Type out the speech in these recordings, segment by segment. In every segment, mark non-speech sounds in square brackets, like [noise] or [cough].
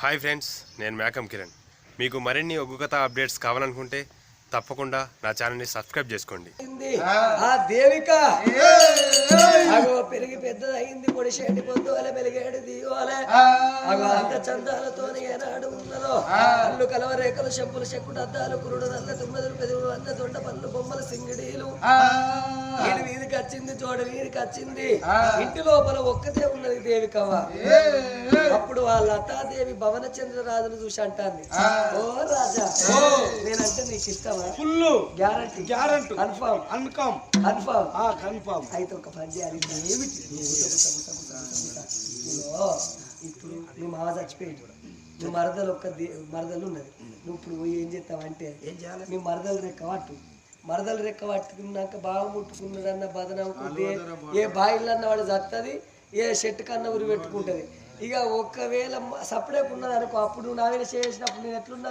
Hi friends నేను మేకం కిరణ్. మీకు మరిన్ని ఒగ్గు కథ అప్డేట్స్ కావాలనుకుంటే తప్పకుండా నా ఛానల్ని సబ్స్క్రైబ్ చేసుకోండి. ఆ దేవిక. అగో పెరిగి పెద్దదైంది పొడి షేడి పొద్దు అలా పెరిగేడు అగో అంత చందాలతో ఏనాడు ఉన్నదో. అల్లు కలవ రేఖలు చెంపులు చెక్కుడు అద్దాలు కురుడు నల్ల తుమ్మదులు పెదవులు అన్న దొండ పళ్ళు బొమ్మల సింగిడీలు. వీడి వీధికి వచ్చింది చోడ వీధికి వచ్చింది. ఇంటి లోపల ఒక్కతే ఉన్నది దేవికవ్వ. అప్పుడు వాళ్ళ అత్తాదేవి భవన చంద్రరాజును చూసి అంటాంది ఓ రాజా నేనంటే నీకు ఇష్టమా? Full guarantee. Guarantee. Confirm confirm. Confirm ఆ కన్ఫామ్. అయితే ఒక పని చేయాలి ఏమిటి ఇప్పుడు నీ మామ చచ్చిపోయాడు నువ్వు మరదలు ఒక్క మరదలు ఉన్నది. నువ్వు ఇప్పుడు ఏం చేస్తావంటే ఏం చేయాలి? నీ మరదలు రెక్క పట్టు మరదలు రెక్క పట్టుకున్నాక బాగా ముట్టుకున్నాడన్న బదనవుకుంటే ఏ బాయిలన్న వాడు చత్తది ఏ చెట్టు కన్న ఉరి పెట్టుకుంటది. ఇక ఒకవేళ సపరేట్ ఉన్నది అనుకో అప్పుడు నువ్వు నా మీద చేసినప్పుడు నేను ఎట్లున్నా?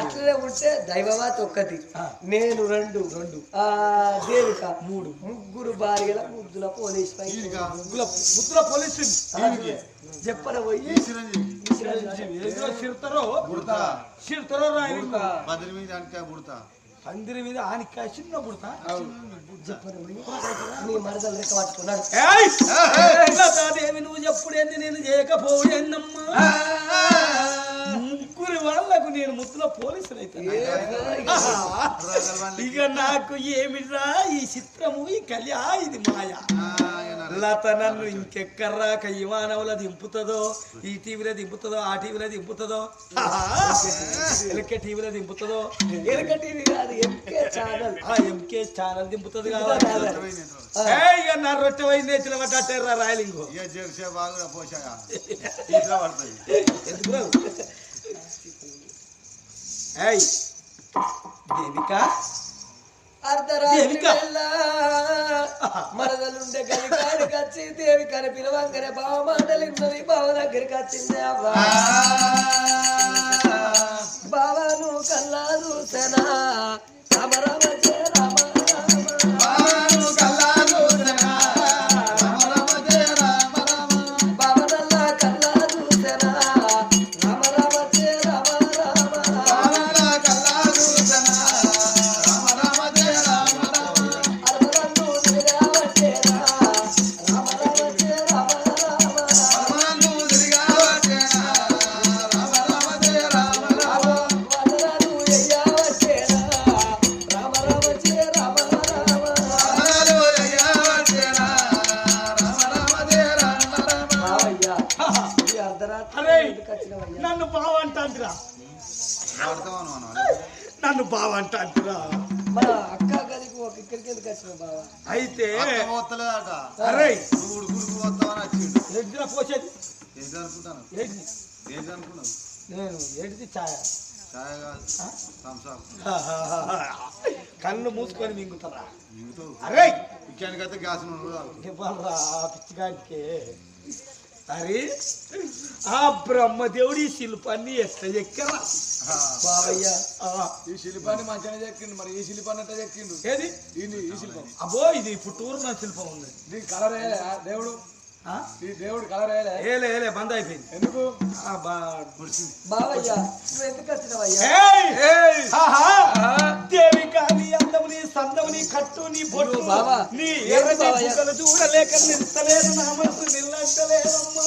అట్లనే ఉంటే దైవవాతి ఒక్కటి. నేను రెండు. రెండు. ఆ దేవిక. మూడు. ముగ్గురు భార్యల ముద్దుల పోలీస్ ముద్దుల పోలీసు చెప్పన పోయి? ఏదో సిరుతారో సిరుతారో రాయలు పదిరి మీద అంటే పుడతా పందిరి మీద ఆనికాయ చిన్న పుడతా నీ మరదలు లెక్క పట్టుకున్నాడు. నువ్వు చెప్పుడేంది నేను చేయకపోయేందమ్మా ముగ్గురి వాళ్ళకు నేను ముద్దుల పోలీసులు అయితే ఇక నాకు ఏమిరా ఈ చిత్రము ఈ కళ్యా ఇది మాయ? లత నన్ను ఇంకెక్కర్రాక విమానంలో దింపుతుందో ఈ టీవీలో దింపుతుందో ఆ టీవీలో దింపుతుందో? ఎలకే టీవీలో దింపుతుందో? ఎనక టీవీ కాదు ఎంకే ఛానల్. ఆ ఎంకే ఛానల్ దింపుతుంది కావాలి? నా రొట్టె పోయింది ఎత్తున పట్టారా రాయలింగో. [laughs] ఎందుకు? ఏయ్ దేవిక? మరదలుండే గలికాడికి వచ్చి దేవికని పిలవంగానే బావ మాటలు ఇన్నది బావ దగ్గరికి వచ్చింది అవ్వ. బావ నువ్వు కల్లా చూసనా రామ అరే. వచ్చిండు. ఎడ్జిన పోసేది. ఏంటి అనుకుంటాను. ఏంటి ఏంటి అనుకున్నావు నేను ఏంటిది ఛాయ. చాయ్ కాదు. థమ్స్అప్ [laughs] కళ్ళు మూసుకొని మింగుతారా? మిగతా అరే. ఇక్కడికైతే గ్యాస్ నుండి పిచ్చిగాడికి. అరే ఆ బ్రహ్మదేవుడి శిల్పాన్ని బావయ్య ఆ, ఈ శిల్పాన్ని మంచిగానే చెక్కిండు. మరి ఈ శిల్పాన్ని ఎట్లా చెక్కిండు? ఏది? ఈ శిల్పం? అబ్బో ఇది పుట్టూరు నా శిల్పం ఉంది. దీని కలర్ వేయలే దేవుడు? ఆ? ఈ దేవుడు కలర్ వేయలే? ఏలే ఏలే బంద్ అయిపోయింది. ఎందుకు? ఆ, బా- బావయ్య నువ్వు ఎందుకు వచ్చినవయ్యా? సందము నీ బొట్టు నీ? బుగ్గలు చూడలేక నిల్చలేదు నా మనసు నిల్లంటలేదమ్మా.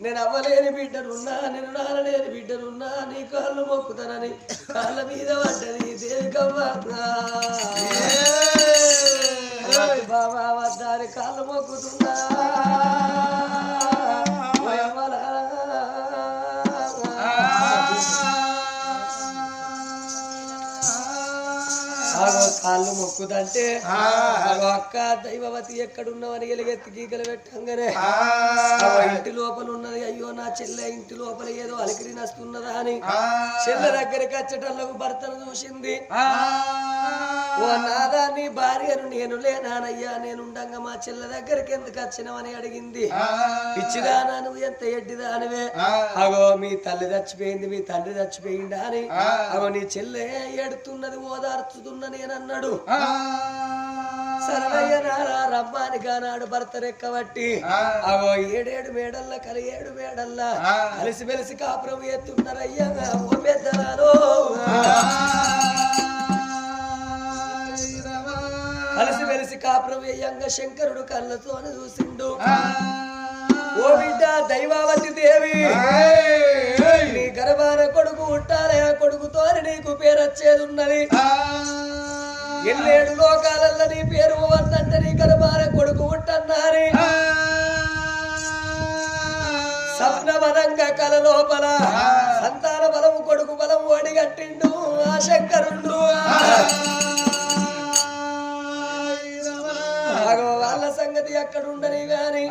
నేను అవ్వలేని బిడ్డనున్నా నేను నానలేని బిడ్డనున్నా నీ కాళ్ళు మొక్కుతానని కాళ్ళ మీద పడ్డది దేవికవ్వ బాబా వద్దాని కాళ్ళు మొక్కుతున్నా ఓయమ్మలా. కాళ్ళు మొక్కుదంటే అక్క దైవవతి ఎక్కడున్నావని ఎలుగెత్తి గీకలు పెట్టంగానే ఇంటి లోపల ఉన్నది అయ్యో నా చెల్లె ఇంటి లోపల ఏదో అలికిరి నస్తున్నదా అని చెల్లె దగ్గరికి వచ్చేటల్లకు భర్తను చూసింది. ఓ నాదా నీ భార్యను నేను లేనానయ్యా నేను ఉండంగా మా చెల్లె దగ్గరికి ఎందుకు వచ్చినావని అడిగింది. పిచ్చిదానా నువ్వు ఎంత ఎడ్డిదానివే? అగో మీ తల్లి చచ్చిపోయింది మీ తండ్రి చచ్చిపోయిందా అని. అగో నీ చెల్లె ఎడుతున్నది ఓదార్చుతున్న నేను అన్నాడు సరళయ్య నారా రమ్మాని కానాడు భర్త రెక్కబట్టి అగో ఏడేడు మేడల్ల కలి ఏడు మేడల్ల కలిసి మెలిసి కాపురం ఎత్తున్నారయ్యా ఓ పెద్దలాలో కలిసి మెలిసి కాపురం వేయంగా శంకరుడు కళ్ళతోని చూసిండు ఓ బిడ్డ దైవావతి దేవి నీ గర్భాన కొడుకు ఉంటారే ఆ కొడుకుతోని నీకు పేరు వచ్చేది ఉన్నది ఎన్నేడు లోకాలల్లో నీ పేరు వద్దంటే నీ గర్భాన కొడుకు ఉంటన్నారే సప్నవనంగా కల లోపల సంతాన బలము కొడుకు బలం ఓడిగట్టిండు ఆ శంకరుండు. ఎక్కడ ఉండని గాని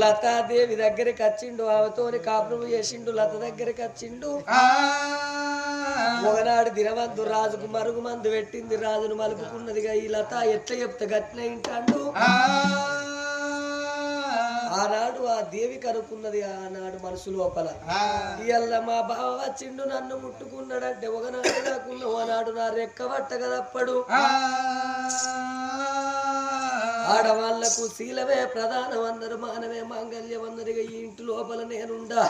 లతాదేవి దగ్గరికి వచ్చిండు ఆమెతోని కాపురం చేసిండు లత దగ్గరికి వచ్చిండు. ఒకనాడు దినవంతు రాజుకు మరుగు మందు పెట్టింది రాజును మలుపుకున్నదిగా ఈ లత ఎట్లా చెప్తే గట్టిన ఇంటాడు. ఆనాడు ఆ దేవి కనుక్కున్నది ఆనాడు మనసు లోపల. ఇయ్యాల మా బావ వచ్చిండు నన్ను ముట్టుకున్నాడంటే ఒకనాడు కాకుండా ఓనాడు నా రెక్క పట్ట కదప్పుడు ఆడవాళ్ళకు శీలమే ప్రధానం అందరు మానవే మాంగల్యం అందరిగా ఈ ఇంటి లోపల నేనుండా.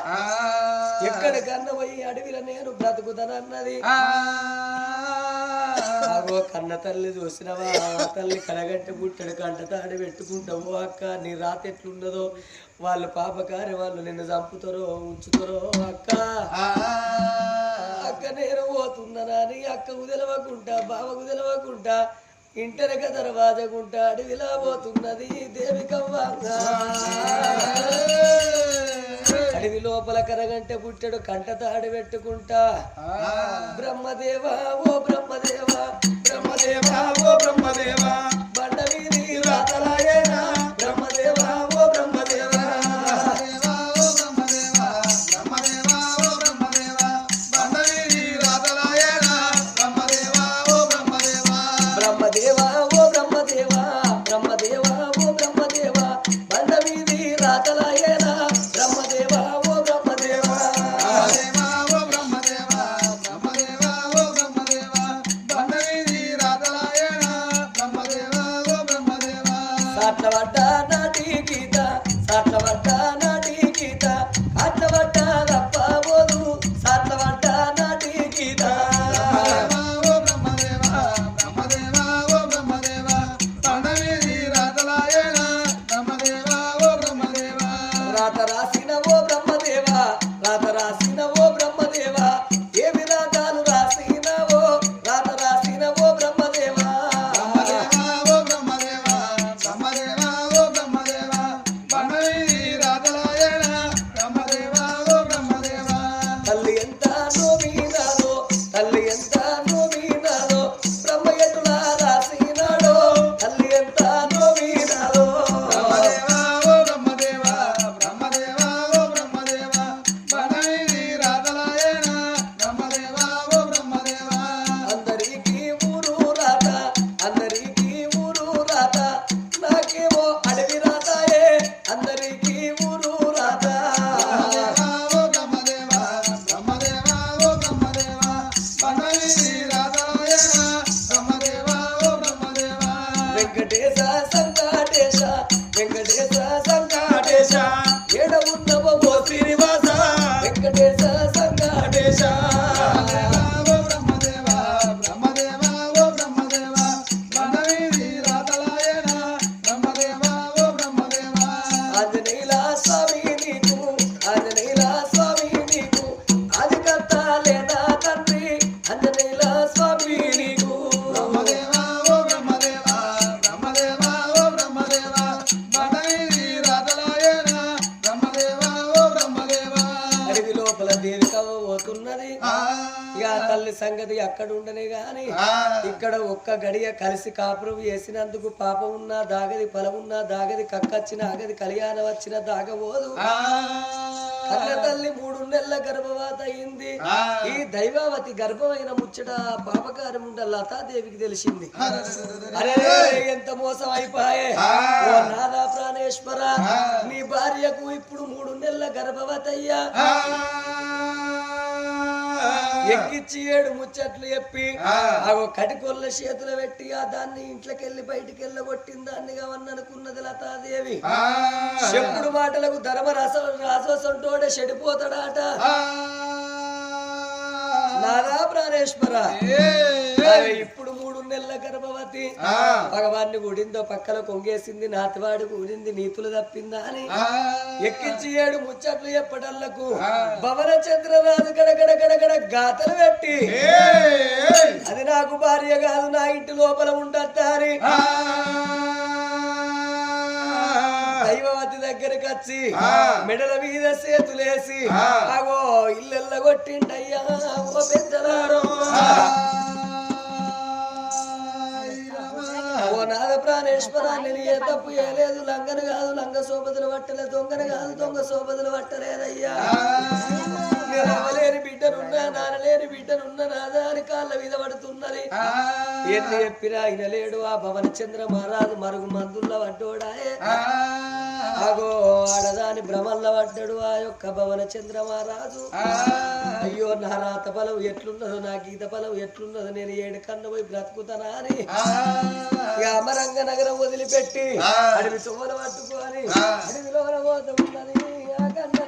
ఎక్కడికన్నా పోయి అడవిలో నేను బ్రతుకుతానన్నది ఆగో కన్న తల్లి చూసినవా? తల్లి కడగట్టి పుట్టడు కంట తాడి పెట్టుకుంటావు అక్క. నీ రాత ఎట్లుండదో? వాళ్ళు పాపకారి వాళ్ళు నిన్ను చంపుతారో ఉంచుతారో అక్క. అక్క నేను అని అక్క ఉదలవకుంటా బావకు ఉదలవకుంటా ఇంటనక దర్వాజకుంటా అడవిలా పోతున్నది దేవికవ్వ అడవి లోపల కరగంటే పుట్టడు కంట తాడి పెట్టుకుంటా. బ్రహ్మదేవా ఓ బ్రహ్మదేవా బ్రహ్మదేవా ఓ బ్రహ్మదేవా. సంగతి అక్కడ ఉండనే గాని ఇక్కడ ఒక్క గడియ కలిసి కాపురం చేసినందుకు పాపం ఉన్నా దాగది ఫలం ఉన్నా దాగది కక్కచ్చిన ఆగది కళ్యాణం వచ్చిన దాగబోదు. కన్న తల్లి మూడు నెలల గర్భవాత అయింది. ఈ దైవావతి గర్భమైన ముచ్చట పాపకారం ఉండ లతాదేవికి తెలిసింది. అరే ఎంత మోసం అయిపోయే. ఓ నాదా ప్రాణేశ్వర నీ భార్యకు ఇప్పుడు మూడు నెలల గర్భవతి అయ్యా ఎక్కిచ్చి ఏడు ముచ్చట్లు చెప్పి అగో కటికొల్ల చేతులు పెట్టి ఆ దాన్ని ఇంట్లోకి వెళ్ళి బయటికి వెళ్ళగొట్టిన దాన్ని కావన్ననుకున్నది లతాదేవి. చెప్పుడు మాటలకు ధర్మ రస రాసోసంటోడే చెడిపోతాడాట. నాదా ప్రాణేశ్వర. ఇప్పుడు మూడు నెలల గర్భవతి భగవాన్ని గుడిందో పక్కల కొంగేసింది నాతివాడు కూడింది నీతులు తప్పిందా అని ఎక్కించి ఏడు ముచ్చట్లు చెప్పటల్లకు భవన చంద్రరాజు గడగడ గడగడ గాతలు పెట్టి అది నాకు భార్య కాదు నా ఇంటి లోపల ఉండద్దారి దైవవతి దగ్గరికి వచ్చి మెడల మీద చేతులేసి అగో ఇల్లెల్ల కొట్టిండయ్యా ఓ పెద్దలారో. ఓ నాద ప్రాణేశ్వర నేను ఏ తప్పు చేయలేదు లంగను కాదు లంగ సోపతులు పట్టలే. దొంగను కాదు దొంగ సోపతులు పట్టలేదయ్యా. అవ్వలేని బిడ్డనున్నా నానలేని బిడ్డనున్నా నాదా అని కాళ్ళ మీద పడుతున్నది. ఎన్ని చెప్పినా ఆయన లేడు ఆ భవన చంద్ర మహారాజు మరుగు మందుల్లో పడ్డోడాయే అగో ఆడదాని భ్రమల్ల పడ్డాడు ఆ యొక్క భవన చంద్ర మహారాజు అయ్యో నా రాత ఫలం ఎట్లున్నదో నా గీత ఫలం ఎట్లున్నదో నేను ఏడు కన్న పోయి బ్రతుకుతానా అని. అమరంగ నగరం వదిలిపెట్టి అడవి తుమ్మలు పట్టుకొని అడవిలో పోతున్నది ఆ కన్న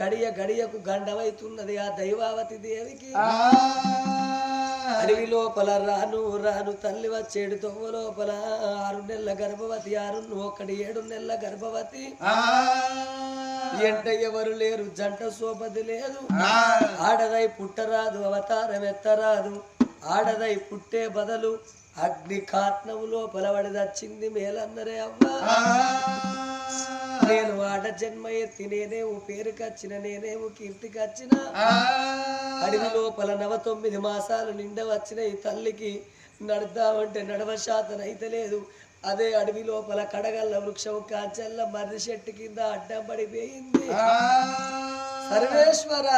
గడియ గడియకు గండమైతున్నది ఆ దైవావతి దేవికి. అడవి లోపల రాను రాను తల్లి వచ్చేడు తొవ్వ లోపల ఆరు నెలల గర్భవతి ఆరు ఒకటి ఏడు నెలల గర్భవతి. ఎంట ఎవరు లేరు జంట సోపతి లేదు. ఆడదై పుట్టరాదు అవతారం ఎత్తరాదు. ఆడదై పుట్టే బదలు అగ్ని కాత్నము లోపల పడి దచ్చింది మేలన్నరే అవ్వా. నేను ఆడ జన్మ ఎత్తి నేనేమో పేరుకచ్చిన నేనేమో కీర్తికచ్చిన అడవి లోపల నవ తొమ్మిది మాసాలు నిండ వచ్చిన ఈ తల్లికి నడదామంటే నడవ శాతం అయితే లేదు. అదే అడవి లోపల కడగల్ల వృక్షం కాంచెల్ల మర్రి చెట్టు కింద అడ్డం పడిపోయింది. సర్వేశ్వర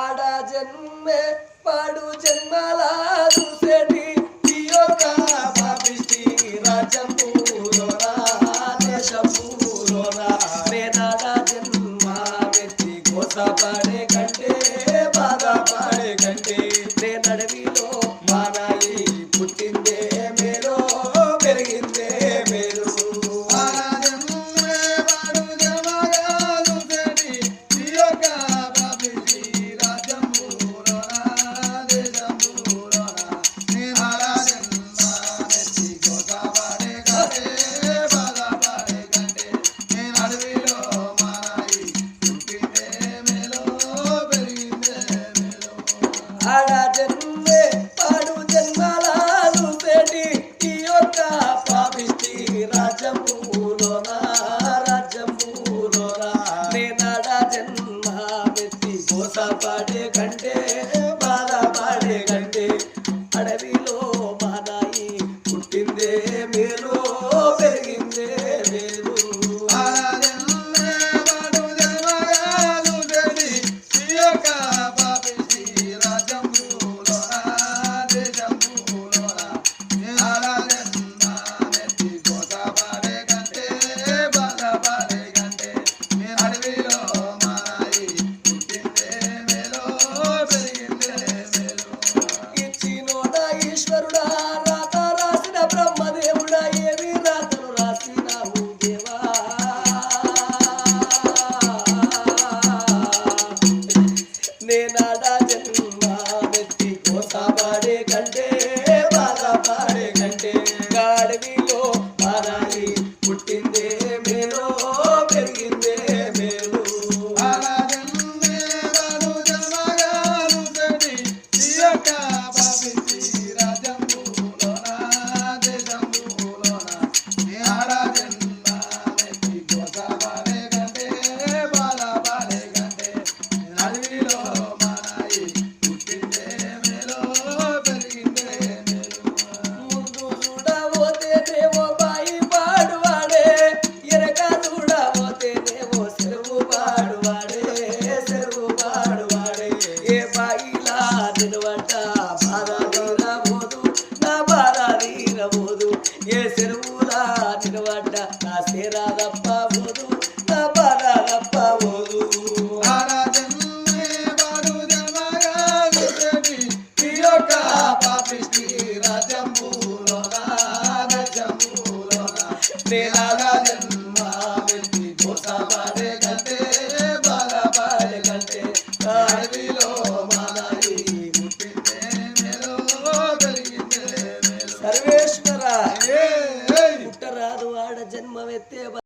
ఆడ జన్మే పాడు జన్మల. வட்டா